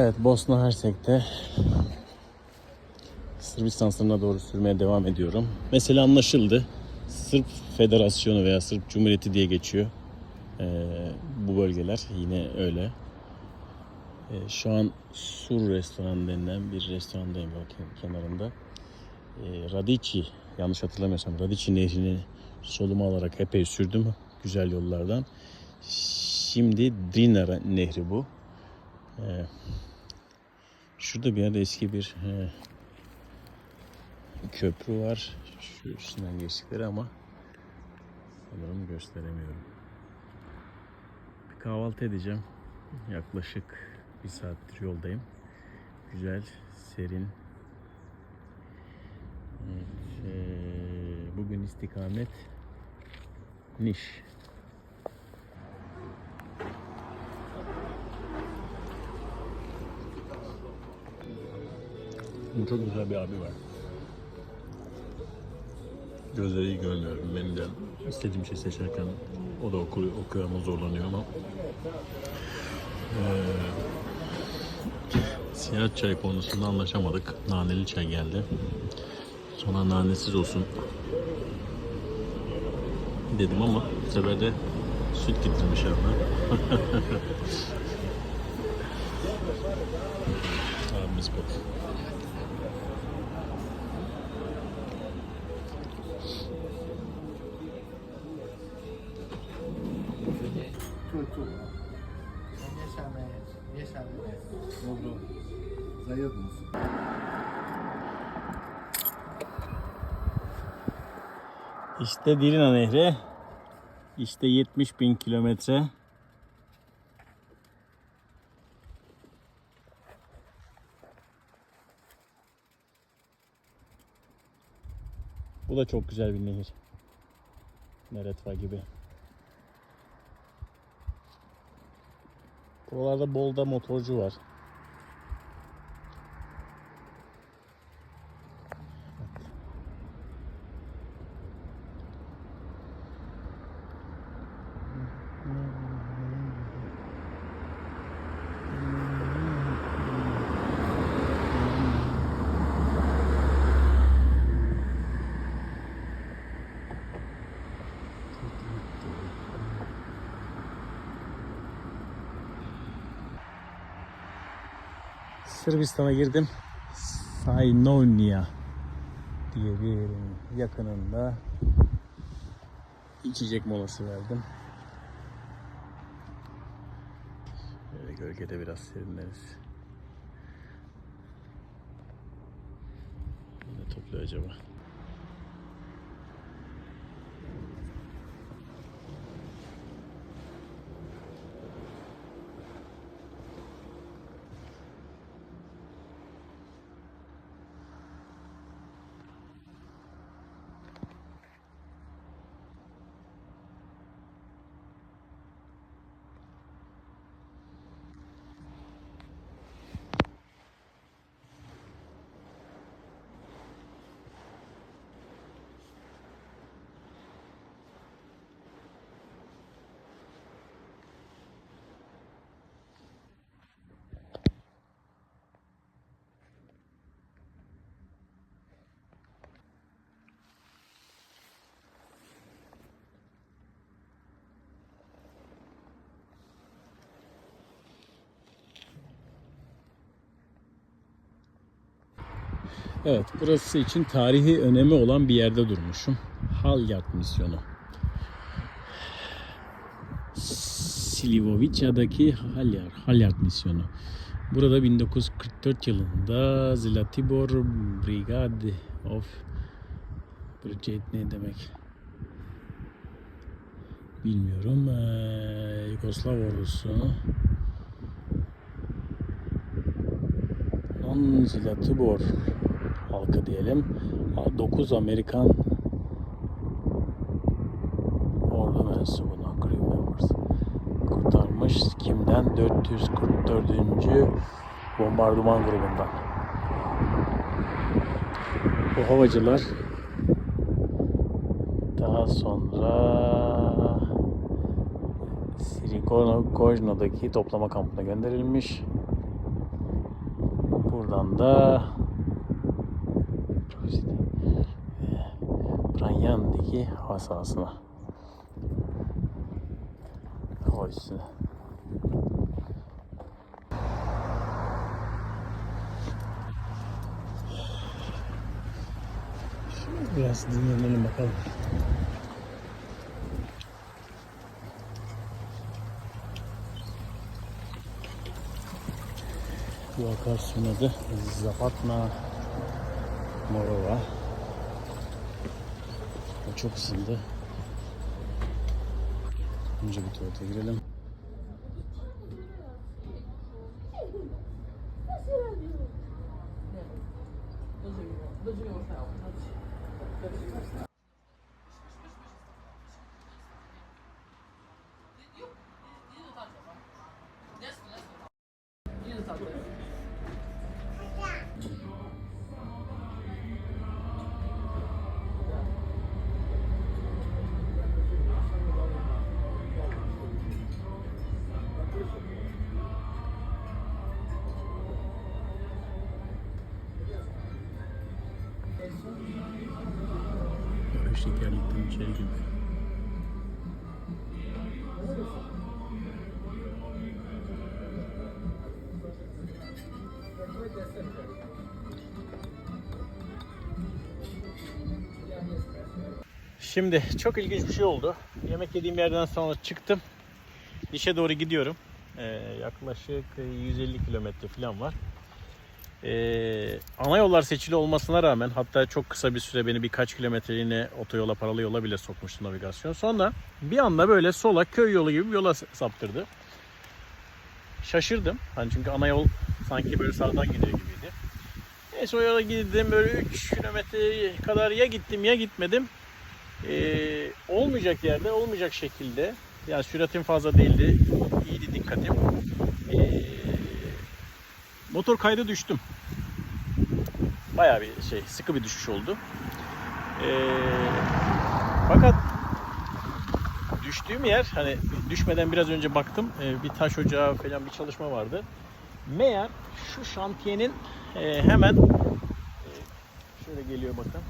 Evet Bosna Hersek'te Sırbistan sınırına doğru sürmeye devam ediyorum. Mesele anlaşıldı. Sırp Federasyonu veya Sırp Cumhuriyeti diye geçiyor. Ee, bu bölgeler yine öyle. Ee, şu an Sur Restoran denilen bir restorandayım bakayım kenarında. Ee, Radici yanlış hatırlamıyorsam Radici nehrini soluma alarak epey sürdüm güzel yollardan. Şimdi Drina nehri bu. Ee, şurada bir yerde eski bir e, köprü var. Şu üstünden geçtikleri ama sanırım gösteremiyorum. Bir kahvaltı edeceğim. Yaklaşık bir saattir yoldayım. Güzel, serin. Evet, e, bugün istikamet Niş. Çok güzel bir abi var. Gözleri iyi görmüyorum. Benim de istediğim şey seçerken o da okuyor, okuyor ama zorlanıyor ama eee siyah çay konusunda anlaşamadık. Naneli çay geldi. Sonra nanesiz olsun dedim ama bu sefer de süt getirmiş abla. Abimiz bak. Mieszamy, mieszamy. Dobro. İşte Dirina Nehri. İşte 70 bin kilometre. Bu da çok güzel bir nehir. Neretva gibi. Buralarda bol da motorcu var. Sırbistan'a girdim. Saynovnia diye bir yerin yakınında içecek molası verdim. Böyle gölgede biraz serinleriz. Ne topluyor acaba? Evet, burası için tarihi önemi olan bir yerde durmuşum. Halyard misyonu. Slivovica'daki Halyard, Halyard misyonu. Burada 1944 yılında Zlatibor Brigade of Brigade ne demek? Bilmiyorum. Ee, Yugoslav ordusu Zlatibor halkı diyelim. 9 Amerikan ordu mensubunu crew members kurtarmış. Kimden? 444. bombardıman grubundan. Bu havacılar daha sonra Sirikonojno'daki toplama kampına gönderilmiş. Buradan da Branyan'daki hava sahasına. Hava üstüne. Şimdi biraz dinlenelim bakalım. Bu akarsuyun adı Zapatna Morova. Çok ısındı. Önce bir tuvalete girelim. Şekerlikten içeri gibi. Şimdi çok ilginç bir şey oldu. Yemek yediğim yerden sonra çıktım. Dişe doğru gidiyorum. Ee, yaklaşık 150 kilometre falan var. Ee, ana yollar seçili olmasına rağmen hatta çok kısa bir süre beni birkaç kilometreliğine otoyola paralı yola bile sokmuştu navigasyon. Sonra bir anda böyle sola köy yolu gibi bir yola saptırdı. Şaşırdım. Hani çünkü ana yol sanki böyle sağdan gidiyor gibiydi. Neyse o yola gittim böyle 3 kilometre kadar ya gittim ya gitmedim. Ee, olmayacak yerde olmayacak şekilde yani süratim fazla değildi. İyiydi dikkatim. Ee, motor kaydı düştüm. Bayağı bir şey sıkı bir düşüş oldu. Ee, fakat düştüğüm yer hani düşmeden biraz önce baktım e, bir taş ocağı falan bir çalışma vardı. Meğer şu şantiyenin e, hemen e, şöyle geliyor bakın.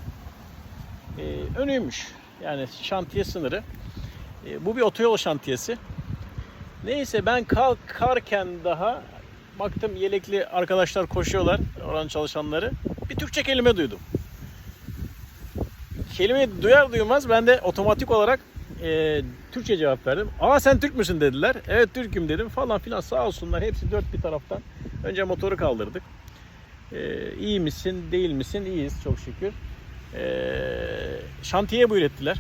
Önüymüş. Yani şantiye sınırı. Bu bir otoyol şantiyesi. Neyse ben kalkarken daha baktım yelekli arkadaşlar koşuyorlar oranın çalışanları. Bir Türkçe kelime duydum. Kelimeyi duyar duymaz ben de otomatik olarak e, Türkçe cevap verdim. Aa sen Türk müsün dediler. Evet Türk'üm dedim falan filan sağ olsunlar hepsi dört bir taraftan. Önce motoru kaldırdık. E, iyi misin değil misin? İyiyiz çok şükür. E, şantiye buyur ettiler.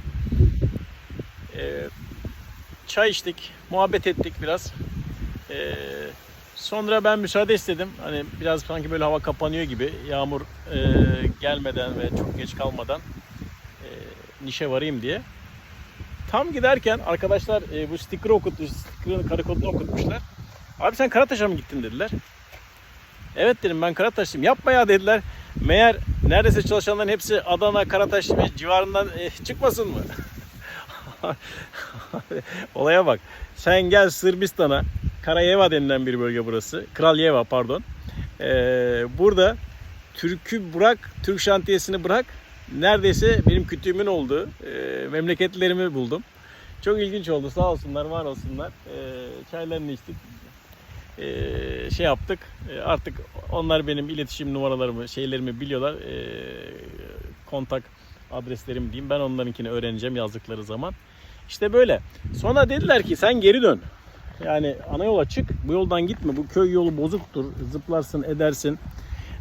E, çay içtik, muhabbet ettik biraz. E, sonra ben müsaade istedim. Hani biraz sanki böyle hava kapanıyor gibi. Yağmur e, gelmeden ve çok geç kalmadan e, nişe varayım diye. Tam giderken arkadaşlar e, bu sticker'ı okuttu, sticker'ın kare kodunu okutmuşlar. Abi sen Karataş'a mı gittin dediler. Evet dedim ben Karataş'tayım. Yapma ya dediler. Meğer neredeyse çalışanların hepsi Adana, Karataş ve civarından e, çıkmasın mı? Olaya bak. Sen gel Sırbistan'a. Karayeva denilen bir bölge burası. Kralyeva pardon. Ee, burada Türk'ü bırak, Türk şantiyesini bırak. Neredeyse benim kütüğümün olduğu e, memleketlerimi buldum. Çok ilginç oldu. Sağ olsunlar, var olsunlar. E, çaylarını içtik. E, şey yaptık. E, artık onlar benim iletişim numaralarımı, şeylerimi biliyorlar. E, kontak adreslerim diyeyim. Ben onlarınkini öğreneceğim yazdıkları zaman. İşte böyle. Sonra dediler ki sen geri dön. Yani ana yola çık. Bu yoldan gitme. Bu köy yolu bozuktur. Zıplarsın, edersin.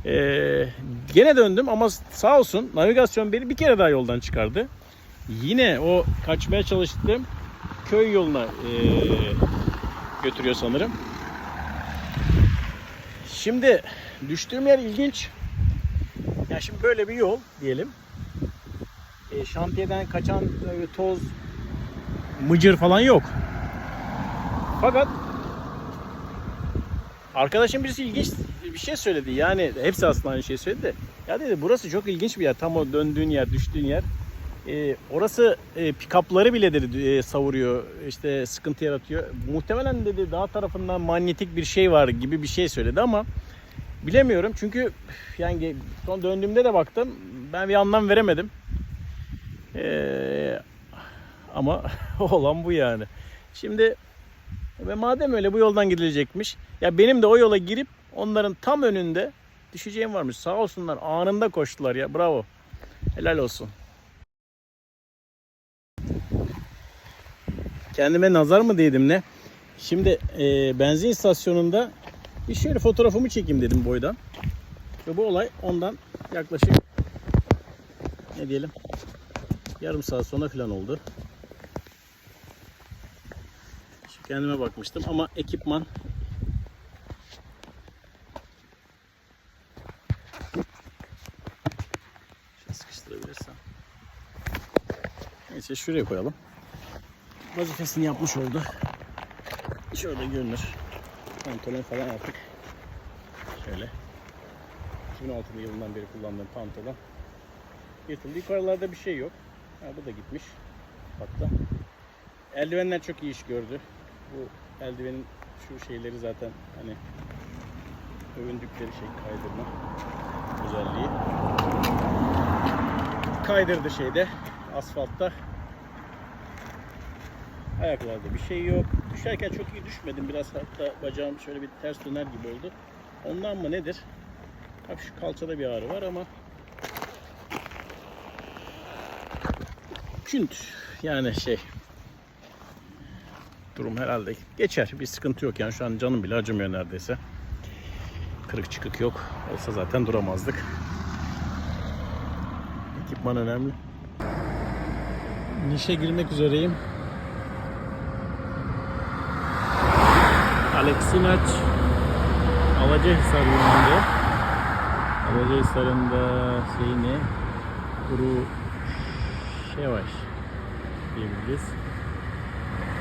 Ee, gene döndüm ama sağ olsun navigasyon beni bir kere daha yoldan çıkardı. Yine o kaçmaya çalıştığım köy yoluna ee, götürüyor sanırım. Şimdi düştüğüm yer ilginç. Ya şimdi böyle bir yol diyelim. E, şantiyeden kaçan e, toz, mıcır falan yok. Fakat arkadaşım birisi ilginç bir şey söyledi. Yani hepsi aslında aynı şeyi söyledi de. Ya dedi burası çok ilginç bir yer. Tam o döndüğün yer, düştüğün yer. E, orası e, pikapları bile dedi e, savuruyor. işte sıkıntı yaratıyor. Muhtemelen dedi dağ tarafından manyetik bir şey var gibi bir şey söyledi ama Bilemiyorum çünkü yani son döndüğümde de baktım ben bir anlam veremedim. Ee, ama olan bu yani. Şimdi ve madem öyle bu yoldan gidilecekmiş. Ya benim de o yola girip onların tam önünde düşeceğim varmış. Sağ olsunlar anında koştular ya. Bravo. Helal olsun. Kendime nazar mı değdim ne? Şimdi e, benzin istasyonunda bir şöyle fotoğrafımı çekeyim dedim boydan. Ve bu olay ondan yaklaşık ne diyelim yarım saat sonra falan oldu. Şimdi kendime bakmıştım ama ekipman Şöyle sıkıştırabilirsem. Neyse şuraya koyalım. Vazifesini yapmış oldu. Şöyle görünür. Pantolon falan yaptık. Şöyle. 2006 yılından beri kullandığım pantolon. Yırtıldı. Yukarılarda bir şey yok. Ha, bu da gitmiş. Hatta. Eldivenler çok iyi iş gördü. Bu eldivenin şu şeyleri zaten hani övündükleri şey kaydırma özelliği. Kaydırdı şeyde asfaltta. Ayaklarda bir şey yok. Düşerken çok iyi düşmedim. Biraz hatta bacağım şöyle bir ters döner gibi oldu. Ondan mı nedir? Hafif şu kalçada bir ağrı var ama künt yani şey durum herhalde geçer. Bir sıkıntı yok yani şu an canım bile acımıyor neredeyse. Kırık çıkık yok. Olsa zaten duramazdık. Ekipman önemli. Nişe girmek üzereyim. Aleksinaç Alacahisar yönünde. Alacahisar'ın da şeyi ne? Kuru Şevaş diyebiliriz.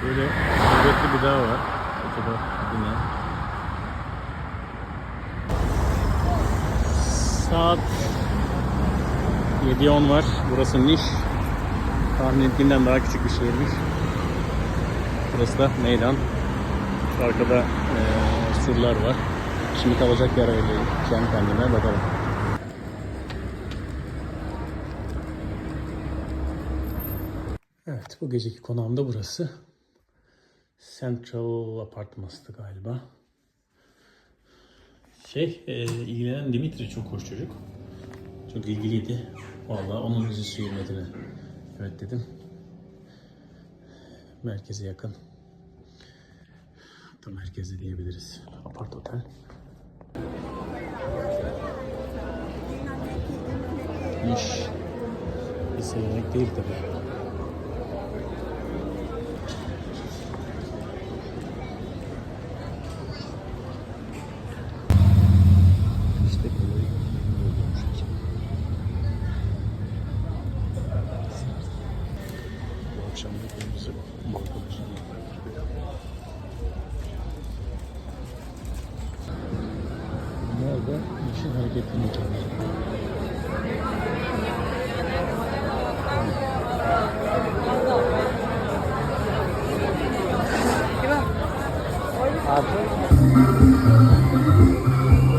Böyle kuvvetli bir dağ var. Adı ne? Saat 7.10 var. Burası Niş. Tahmin ettiğimden daha küçük bir şehirmiş. Burası da meydan. Arkada eee surlar var. Şimdi kalacak yer. Kendi kendime bakalım. Evet bu geceki konağım da burası. Central Apartments'tı galiba. Şey, e, ilgilenen Dimitri çok hoş çocuk. Çok ilgiliydi. Vallahi onun yüzü su hürmetine. Evet dedim. Merkeze yakın. Hatta merkezde diyebiliriz. Apart otel. Niş. Bir seçenek değil tabii. うん。